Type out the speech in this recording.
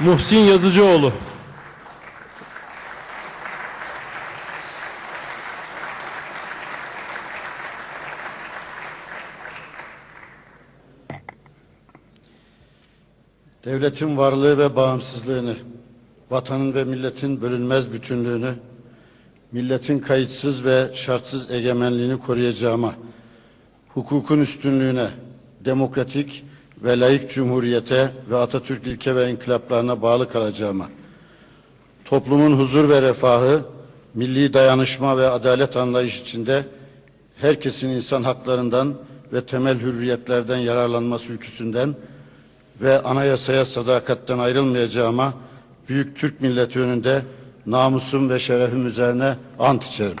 Muhsin Yazıcıoğlu. Devletin varlığı ve bağımsızlığını, vatanın ve milletin bölünmez bütünlüğünü, milletin kayıtsız ve şartsız egemenliğini koruyacağıma, hukukun üstünlüğüne, demokratik ve layık cumhuriyete ve Atatürk ilke ve inkılaplarına bağlı kalacağıma, toplumun huzur ve refahı, milli dayanışma ve adalet anlayış içinde herkesin insan haklarından ve temel hürriyetlerden yararlanması ülküsünden ve anayasaya sadakatten ayrılmayacağıma büyük Türk milleti önünde namusum ve şerefim üzerine ant içerim.